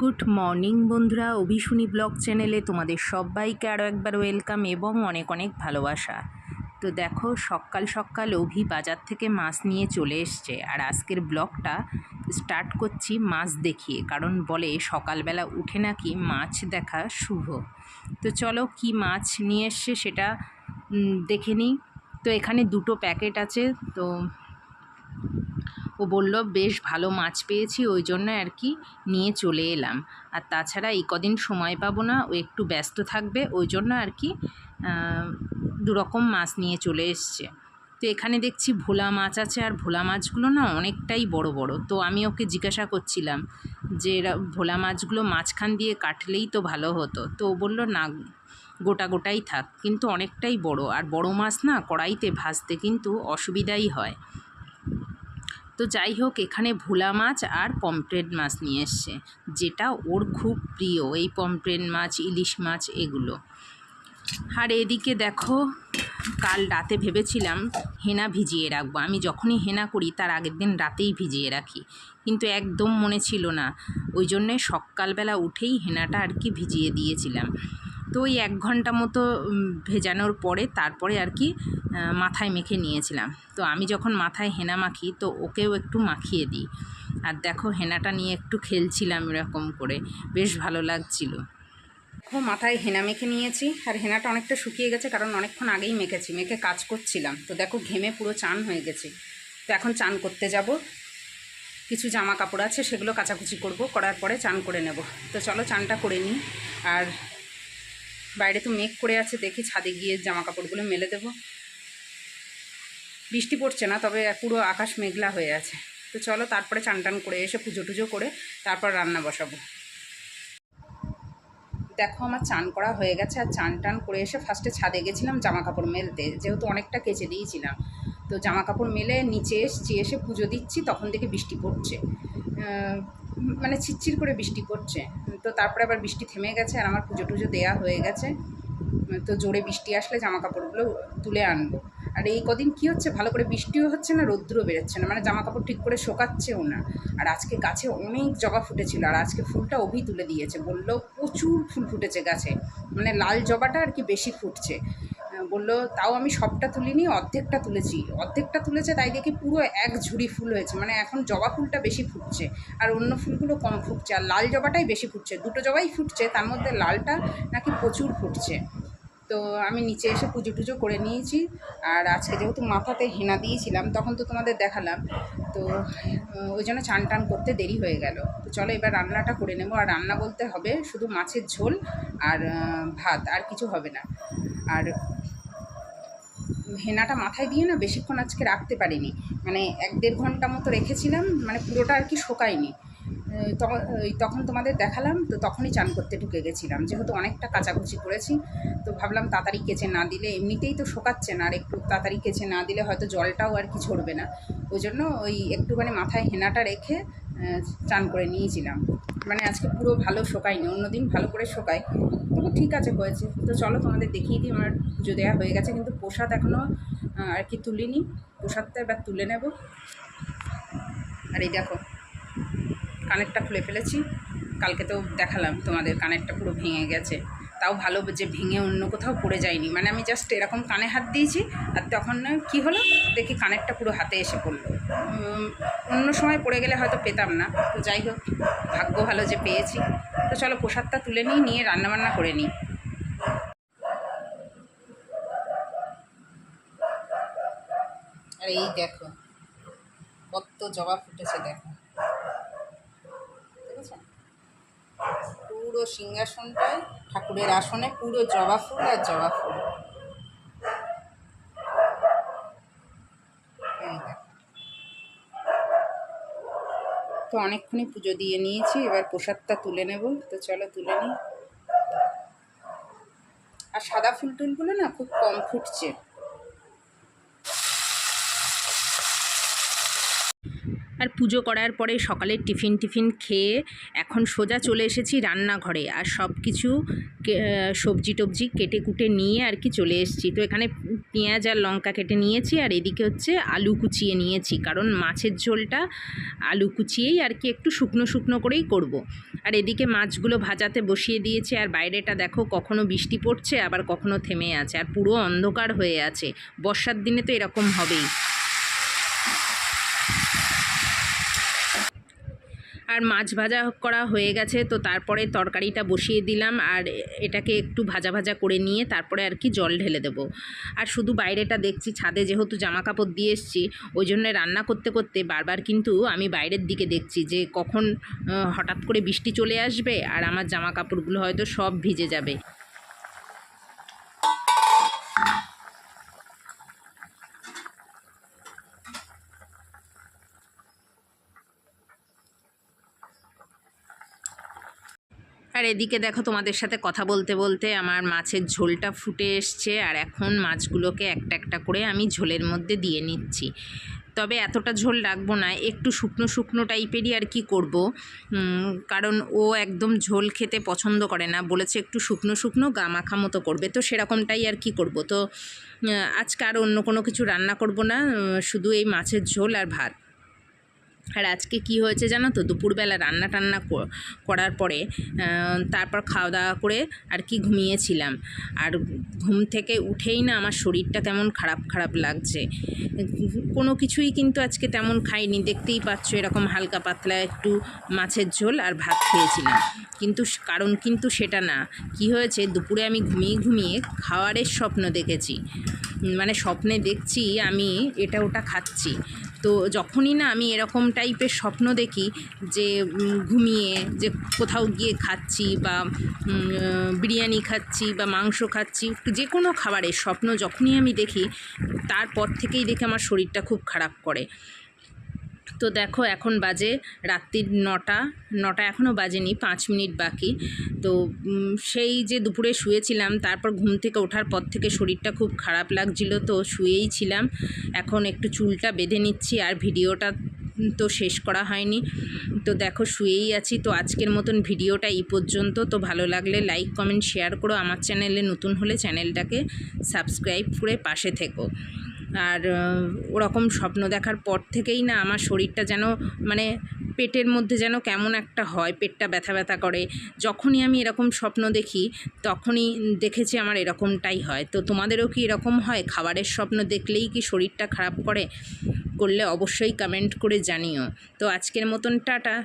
Good morning বন্ধুরা, অভিশুনি blog চ্যানেলে তোমাদের সবাইকে আরও একবার ওয়েলকাম এবং অনেক অনেক ভালোবাসা। তো দেখো, সকাল সকাল অভি বাজার থেকে মাছ নিয়ে চলে এসছে আর আজকের ব্লগটা স্টার্ট করছি মাছ দেখিয়ে, কারণ বলে সকালবেলা উঠে নাকি মাছ দেখা শুভ। তো চলো কি মাছ নিয়ে এসছে সেটা দেখে নিই। তো এখানে দুটো প্যাকেট আছে, তো ও বলল, বেশ ভালো মাছ পেয়েছি, ওই জন্য আর কি নিয়ে চলে এলাম। আর তাছাড়া এই কদিন সময় পাবো না, ও একটু ব্যস্ত থাকবে, ওই জন্য আর কি দুরকম মাছ নিয়ে চলে এসছে। তো এখানে দেখছি ভোলা মাছ আছে, আর ভোলা মাছগুলো না অনেকটাই বড় বড়। তো আমি ওকে জিজ্ঞাসা করছিলাম যে ভোলা মাছগুলো মাঝখান দিয়ে কাটলেই তো ভালো হতো? তো ও বলল, না, গোটা গোটাই থাক, কিন্তু অনেকটাই বড়। আর বড় মাছ না কড়াইতে ভাজতে কিন্তু অসুবিধাই হয়। তো যাই হোক এখানে ভোলা মাছ আর পমফ্রেট মাছ নিয়ে এসছে, যেটা ওর খুব প্রিয়, এই পমফ্রেট মাছ, ইলিশ মাছ, এগুলো। আর এদিকে দেখো, কাল রাতে ভেবেছিলাম হেনা ভিজিয়ে রাখব। আমি যখনই হেনা করি, তার আগের দিন রাতেই ভিজিয়ে রাখি। কিন্তু একদম মনে ছিল না। ওই জন্যে সকালবেলা উঠেই হেনাটা আর কি ভিজিয়ে দিয়েছিলাম। তো ওই এক ঘণ্টা মতো ভেজানোর পরে তারপরে আর কি মাথায় মেখে নিয়েছিলাম। তো আমি যখন মাথায় হেনা মাখি, তো ওকেও একটু মাখিয়ে দিই। আর দেখো হেনাটা নিয়ে একটু খেলছিলাম এরকম করে, বেশ ভালো লাগছিল। দেখো, মাথায় হেনা মেখে নিয়েছি, আর হেনাটা অনেকটা শুকিয়ে গেছে, কারণ অনেকক্ষণ আগেই মেখেছি, মেখে কাজ করছিলাম। তো দেখো ঘেমে পুরো চান হয়ে গেছে। তো এখন চান করতে যাব। কিছু জামা কাপড় আছে, সেগুলো কাচাকুচি করব, করার পরে চান করে নেব। তো চলো চানটা করে নিই। আর বাইরে তো মেঘ করে আছে, দেখি ছাদে গিয়ে জামা কাপড়গুলো মেলে দেবো। বৃষ্টি পড়ছে না, তবে পুরো আকাশ মেঘলা হয়ে আছে। তো চলো তারপরে চান টান করে এসে পুজো টুজো করে তারপর রান্না বসাবো। দেখো আমার চান করা হয়ে গেছে, আর চান টান করে এসে ফার্স্টে ছাদে গেছিলাম জামা কাপড় মেলতে। যেহেতু অনেকটা কেচে দিয়েছিলাম, তো জামা কাপড় মেলে নিচে এসছি, এসে পুজো দিচ্ছি, তখন থেকে বৃষ্টি পড়ছে। মানে ছিটছির করে বৃষ্টি পড়ছে। তো তারপরে আবার বৃষ্টি থেমে গেছে আর আমার পুজো টুজো দেওয়া হয়ে গেছে। তো জোরে বৃষ্টি আসলে জামা কাপড়গুলো তুলে আনব। আর এই কদিন কি হচ্ছে? ভালো করে বৃষ্টিও হচ্ছে না রৌদ্রও বেরোচ্ছে না। মানে জামা কাপড় ঠিক করে শোকাচ্ছেও না। আর আজকে গাছে অনেক জবা ফুটেছিল আর আজকে ফুলটা অভি তুলে দিয়েছে। বলল প্রচুর ফুল ফুটেছে গাছে। মানে লাল জবাটা আর কি বেশি ফুটছে। বলল, তাও আমি সবটা তুলিনি, অর্ধেকটা তুলেছি। অর্ধেকটা তুলেছে, তাই দেখি পুরো এক ঝুড়ি ফুল হয়েছে। মানে এখন জবা ফুলটা বেশি ফুটছে, আর অন্য ফুলগুলো কম ফুটছে, আর লাল জবাটাই বেশি ফুটছে। দুটো জবাই ফুটছে, তার মধ্যে লালটা নাকি প্রচুর ফুটছে। তো আমি নিচে এসে পুজো টুজো করে নিয়েছি, আর আজকে যেহেতু মাথাতে হেনা দিয়েছিলাম, তখন তো তোমাদের দেখালাম। তো ওই জন্য চান টান করতে দেরি হয়ে গেল। তো চলো এবার রান্নাটা করে নেব। আর রান্না বলতে হবে শুধু মাছের ঝোল আর ভাত, আর কিছু হবে না। আর হেনাটা মাথায় দিয়ে না বেশিক্ষণ আজকে রাখতে পারিনি। মানে এক দেড় ঘণ্টা মতো রেখেছিলাম মানে পুরোটা আর কি শোকায়নি। তখন তোমাদের দেখালাম, তো তখনই চান করতে ঢুকে গেছিলাম। যেহেতু অনেকটা কাচাকুচি করেছি, তো ভাবলাম তাড়াতাড়ি কেচে না দিলে এমনিতেই তো শোকাচ্ছে না, আর একটু তাড়াতাড়ি কেচে না দিলে হয়তো জলটাও আর কি ঝরবে না। ওই জন্য ওই একটুখানি মাথায় হেনাটা রেখে চান করে নিয়েছিলাম। মানে আজকে পুরো ভালো শোকায়নি, অন্যদিন ভালো করে শোকায়। তবু ঠিক আছে হয়েছে। তো চলো তোমাদের দেখিয়ে দিই, আমার পুজো দেওয়া হয়ে গেছে। কিন্তু প্রসাদ এখনও আর কি তুলিনি। প্রসাদটা এবার তুলে নেব। আর এই দেখো, কানেরটা খুলে ফেলেছি। কালকে তো দেখালাম তোমাদের কানেরটা পুরো ভেঙে গেছে। তাও ভালো যে ভেঙে অন্য কোথাও পড়ে যায়নি। মানে আমি জাস্ট এরকম কানে হাত দিয়েছি, আর তখন কী হলো? দেখি কানেরটা পুরো হাতে এসে পড়ল। অন্য সময় পড়ে গেলে হয়তো পেতাম না। তো যাই হোক, ভাগ্য ভালো যে পেয়েছি। তো চলো প্রসাদটা তুলে নিই, নিয়ে রান্নাবান্না করে নিই। আর এই দেখো, কত জবা ফুটেছে দেখো। দেখেছ? পুরো সিংহাসনটায় ঠাকুরের আসনে পুরো জবা ফুল আর জবা ফুল। তো অনেকক্ষণই পুজো দিয়ে নিয়েছি, এবার প্রসাদটা তুলে নেব। তো চলো তুলে নিই। আর সাদা ফুল টুলগুলো না খুব কম ফুটছে। আর পুজো করার পরে সকালের টিফিন টিফিন খেয়ে এখন সোজা চলে এসেছি রান্নাঘরে। আর সব কিছু সবজি টবজি কেটে কুটে নিয়ে আর কি চলে এসেছি। তো এখানে পেঁয়াজ আর লঙ্কা কেটে নিয়েছি আর এদিকে হচ্ছে আলু কুচিয়ে নিয়েছি। কারণ মাছের ঝোলটা আলু কুচিয়েই আর কি একটু শুকনো শুকনো করেই করব। আর এদিকে মাছগুলো ভাজাতে বসিয়ে দিয়েছি। আর বাইরেটা দেখো কখনো বৃষ্টি পড়ছে, আবার কখনো থেমে আছে। আর পুরো অন্ধকার হয়ে আছে। বর্ষার দিনে তো এরকম হবেই। আর মাছ ভাজা করা হয়ে গেছে, তো তারপরে তরকারিটা বসিয়ে দিলাম আর এটাকে একটু ভাজা ভাজা করে নিয়ে তারপরে আর কি জল ঢেলে দেব। আর শুধু বাইরেটা দেখছি, ছাদে যেহেতু জামা কাপড় দিয়ে এসছি, ওই জন্য রান্না করতে করতে বারবার কিন্তু আমি বাইরের দিকে দেখছি যে কখন হঠাৎ করে বৃষ্টি চলে আসবে আর আমার জামা কাপড়গুলো হয়তো সব ভিজে যাবে। আর এদিকে দেখো তোমাদের সাথে কথা বলতে বলতে আমার মাছের ঝোলটা ফুটে এসছে আর এখন মাছগুলোকে একটা একটা করে আমি ঝোলের মধ্যে দিয়ে নিচ্ছি। তবে এতটা ঝোল রাখব না, একটু শুকনো শুকনো টাইপেরই আর কি করব। কারণ ও একদম ঝোল খেতে পছন্দ করে না, বলেছে একটু শুকনো শুকনো গা মাখা মতো করবে। তো সেরকমটাই আর কি করব। তো আজকে আর অন্য কোনো কিছু রান্না করব না শুধু এই মাছের ঝোল আর ভাত। আর আজকে কি হয়েছে জানো তো? দুপুরবেলা রান্না টান্না করার পরে তারপর খাওয়া দাওয়া করে আর কি ঘুমিয়েছিলাম। আর ঘুম থেকে উঠেই না আমার শরীরটা কেমন খারাপ খারাপ লাগছে। কোনো কিছুই কিন্তু আজকে তেমন খাইনি। দেখতেই পাচ্ছ এরকম হালকা পাতলা একটু মাছের ঝোল আর ভাত খেয়েছিলাম। কিন্তু কারণ কিন্তু সেটা না। কি হয়েছে? দুপুরে আমি ঘুমিয়ে ঘুমিয়ে খাওয়ারের স্বপ্ন দেখেছি। মানে স্বপ্নে দেখছি আমি এটা ওটা খাচ্ছি। তো যখনই না আমি এরকম টাইপের স্বপ্ন দেখি যে ঘুমিয়ে যে কোথাও গিয়ে খাচ্ছি বা বিরিয়ানি খাচ্ছি বা মাংস খাচ্ছি যে কোনো খাবারের স্বপ্ন যখনই আমি দেখি, তারপর থেকেই দেখে আমার শরীরটা খুব খারাপ করে। তো দেখো এখন বাজে রাত্রির নটা নটা এখনও বাজেনি, পাঁচ মিনিট বাকি। তো সেই যে দুপুরে শুয়েছিলাম, তারপর ঘুম থেকে ওঠার পর থেকে শরীরটা খুব খারাপ লাগছিল, তো শুয়েই ছিলাম। এখন একটু চুলটা বেঁধে নিচ্ছি, আর ভিডিওটা তো শেষ করা হয়নি। তো দেখো, শুয়েই আছি। তো আজকের মতন ভিডিওটা এই পর্যন্ত। তো ভালো লাগলে লাইক, কমেন্ট, শেয়ার করো। আমার চ্যানেলে নতুন হলে চ্যানেলটাকে সাবস্ক্রাইব করে পাশে থেকো। আর ওরকম স্বপ্ন দেখার পর থেকেই না আমার শরীরটা যেন মানে পেটের মধ্যে যেন কেমন একটা হয়, পেটটা ব্যথা ব্যথা করে। যখনই আমি এরকম স্বপ্ন দেখি, তখনই দেখেছি আমার এরকমটাই হয়। তো তোমাদেরও কি এরকম হয়? খাবারের স্বপ্ন দেখলেই কি শরীরটা খারাপ করে? করলে অবশ্যই কমেন্ট করে জানিও। তো আজকের মতন টাটা।